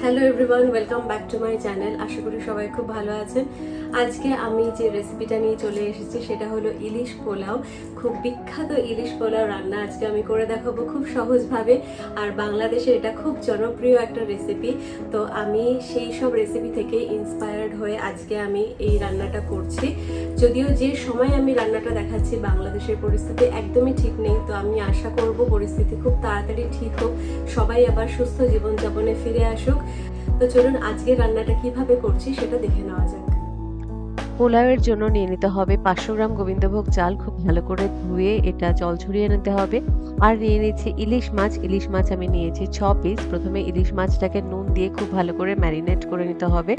Hello everyone welcome back to my channel আশা করি সবাই খুব ভালো আছেন। আজকে আমি যে রেসিপিটা নিয়ে চলে এসেছি, সেটা হলো ইলিশ পোলাও। খুব বিখ্যাত ইলিশ পোলাও রান্না আজকে আমি করে দেখাবো খুব সহজভাবে। আর বাংলাদেশে এটা খুব জনপ্রিয় একটা রেসিপি তো আমি সেই সব রেসিপি থেকে ইন্সপায়ার্ড হয়ে আজকে আমি এই রান্নাটা করছি। যদিও যে সময় আমি রান্নাটা দেখাচ্ছি, বাংলাদেশের পরিস্থিতি একদমই ঠিক নেই। তো আমি আশা করব পরিস্থিতি খুব তাড়াতাড়ি ঠিক হোক। সবাই আবার সুস্থ জীবনযাপনে ফিরে আসুক। তো চলুন আজকে রান্নাটা কীভাবে করছি সেটা দেখে নেওয়া যাক। পোলাওয়ের জন্য নিয়ে নিতে হবে পাঁচশো গ্রাম গোবিন্দভোগ চাল খুব ভালো করে ধুয়ে এটা জল ঝরিয়ে নিতে হবে। আর নিয়ে নিচ্ছি ইলিশ মাছ। ইলিশ মাছ আমি নিয়েছি ছ পিস প্রথমে ইলিশ মাছটাকে নুন দিয়ে খুব ভালো করে ম্যারিনেট করে নিতে হবে।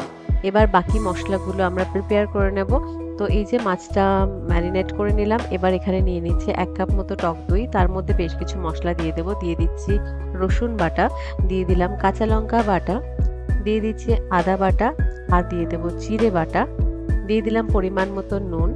এবার বাকি মশলাগুলো আমরা প্রিপেয়ার করে নেব। তো এই যে মাছটা ম্যারিনেট করে নিলাম, এবার এখানে নিয়ে নিচ্ছি এক কাপ মতো টক দই। তার মধ্যে বেশ কিছু মশলা দিয়ে দেবো। দিয়ে দিচ্ছি রসুন বাটা, দিয়ে দিলাম কাঁচা লঙ্কা বাটা, দিয়ে দিচ্ছি আদা বাটা, আর দিয়ে দেবো জিরে বাটা। দিয়ে দিলাম পরিমাণ মতো নুন।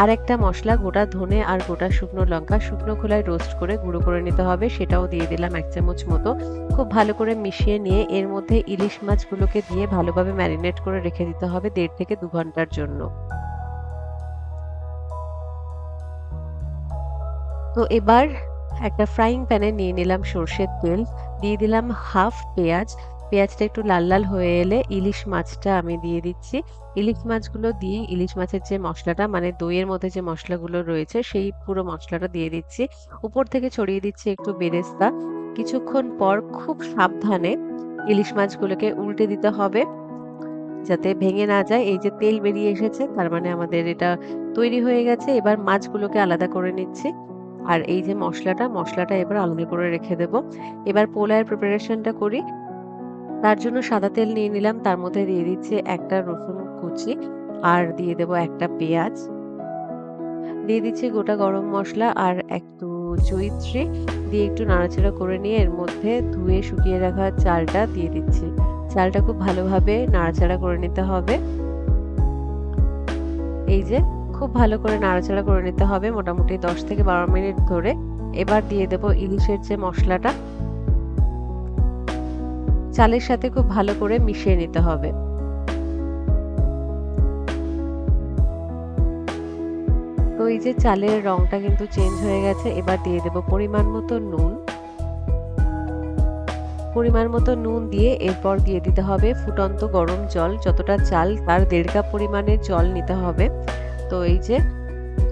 আর একটা মশলা, গোটা ধনে আর গোটা শুকনো লঙ্কা, শুকনো খোলায় রোস্ট করে গুঁড়ো করে নিতে হবে। সেটাও দিয়ে দিলাম এক চামচ মতো। খুব ভালো করে মিশিয়ে নিয়ে এর মধ্যে ইলিশ মাছগুলোকে দিয়ে ভালোভাবে ম্যারিনেট করে রেখে দিতে হবে দেড় থেকে দু ঘণ্টার জন্য। তো এবার একটা ফ্রাইং প্যানে নিয়ে নিলাম সর্ষের তেল। দিয়ে দিলাম হাফ পেঁয়াজ। পেঁয়াজটা একটু লাল লাল হয়ে এলে ইলিশ মাছটা আমি দিয়ে দিচ্ছি। ইলিশ মাছগুলো দিয়ে ইলিশ মাছের যে মশলাটা মানে দইয়ের মধ্যে যে মশলাগুলো রয়েছে, সেই পুরো মশলাটা দিয়ে দিচ্ছি। উপর থেকে ছড়িয়ে দিচ্ছি একটু বেরেস্তা। কিছুক্ষণ পর খুব সাবধানে ইলিশ মাছগুলোকে উল্টে দিতে হবে, যাতে ভেঙে না যায়। এই যে তেল বেরিয়ে এসেছে, তার মানে আমাদের এটা তৈরি হয়ে গেছে। এবার মাছগুলোকে আলাদা করে নিচ্ছি। আর এই যে মশলাটা মশলাটা এবার আলাদা করে রেখে দেব। এবার পোলায়ের প্রিপারেশনটা করি। তার জন্য সাদা তেল নিয়ে নিলাম। তার মধ্যে দিয়ে দিচ্ছি একটা রসুন কুচি আর দিয়ে দেব একটা পেঁয়াজ। দিয়ে দিচ্ছি গোটা গরম মশলা আর একটু জয়িত্রী দিয়ে একটু নাড়াচাড়া করে নিয়ে এর মধ্যে ধুয়ে শুকিয়ে রাখা চালটা দিয়ে দিচ্ছি। চালটা খুব ভালোভাবে নাড়াচাড়া করে নিতে হবে। এই যে খুব ভালো করে নাড়াচাড়া করে নিতে হবে মোটামুটি দশ থেকে বারো মিনিট ধরে। এবার দিয়ে দেব ইলিশের যে মশলাটা চালের সাথে খুব ভালো করে মিশিয়ে নিতে হবে। তো এই যে চালের রংটা কিন্তু চেঞ্জ হয়ে গেছে, এবার দিয়ে দেব পরিমাণ মতো নুন। পরিমাণ মতো নুন দিয়ে এরপর দিয়ে দিতে হবে ফুটন্ত গরম জল, যতটা চাল তার দেড় কাপ পরিমাণের জল নিতে হবে। তো এই যে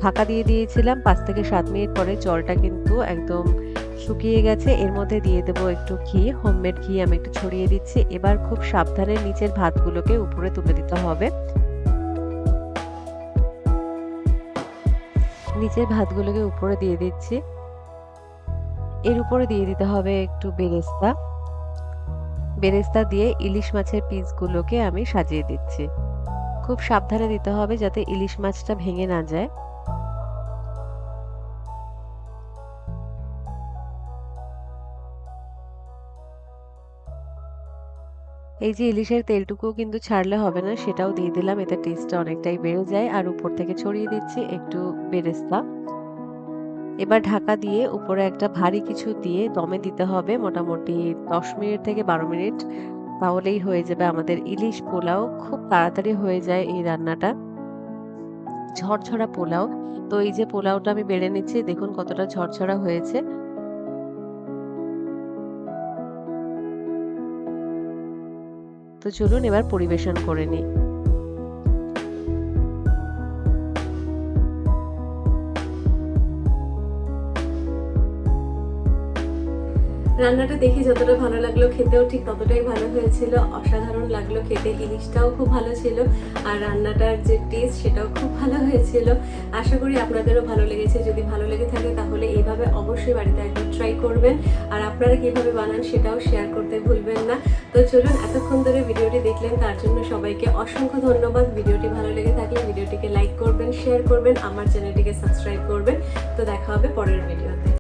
ঢাকা দিয়ে দিয়েছিলাম, পাঁচ থেকে সাত মিনিট পরে জলটা কিন্তু একদম শুকিয়ে গেছে। এর মধ্যে দিয়ে দেবো একটু ঘি হোমমেড ঘি আমি একটু ছড়িয়ে দিচ্ছি। এবার খুব সাবধানে নিচের ভাতগুলোকে উপরে তুলে দিতে হবে। নিচের ভাতগুলোকে উপরে দিয়ে দিচ্ছি। এর উপরে দিয়ে দিতে হবে একটু বেরেস্তা। বেরেস্তা দিয়ে ইলিশ মাছের পিসগুলোকে আমি সাজিয়ে দিচ্ছি। খুব সাবধানে দিতে হবে যাতে ইলিশ মাছটা ভেঙে না যায়। এই যে ইলিশের তেলটুকুও কিন্তু ছাড়লে হবে না, সেটাও দিয়ে দিলাম। এতে টেস্টটা অনেকটাই বেড়ে যায়। আর উপর থেকে ছড়িয়ে দিচ্ছি একটু বেরেস্তা। এবার ঢাকা দিয়ে উপরে একটা ভারী কিছু দিয়ে দমে দিতে হবে মোটামুটি দশ মিনিট থেকে বারো মিনিট। তাহলেই হয়ে যাবে আমাদের ইলিশ পোলাও। খুব তাড়াতাড়ি হয়ে যায় এই রান্নাটা। ঝরঝরা পোলাও। তো এই যে পোলাওটা আমি বেড়ে নিচ্ছি, দেখুন কতটা ঝরঝরা হয়েছে। তো চলুন এবার পরিবেশন করে নিই। রান্নাটা দেখে যতটা ভালো লাগল খেতেও ঠিক ততটাই ভালো হয়েছিল। অসাধারণ লাগল খেতে, ইলিশটাও খুব ভালো ছিল আর রান্নাটার যে টেস্ট সেটাও খুব ভালো হয়েছিল। আশা করি আপনাদেরও ভালো লেগেছে। যদি ভালো লেগে থাকে তাহলে এইভাবে অবশ্যই বাড়িতে একবার ট্রাই করবেন আর আপনারা কীভাবে বানান সেটাও শেয়ার করতে ভুলবেন না। তো চলুন, এতক্ষণ ধরে ভিডিওটি দেখলেন, তার জন্য সবাইকে অসংখ্য ধন্যবাদ। ভিডিওটি ভালো লেগে থাকলে ভিডিওটিকে লাইক করবেন শেয়ার করবেন, আমার চ্যানেলটিকে সাবস্ক্রাইব করবেন। তো দেখা হবে পরের ভিডিওতে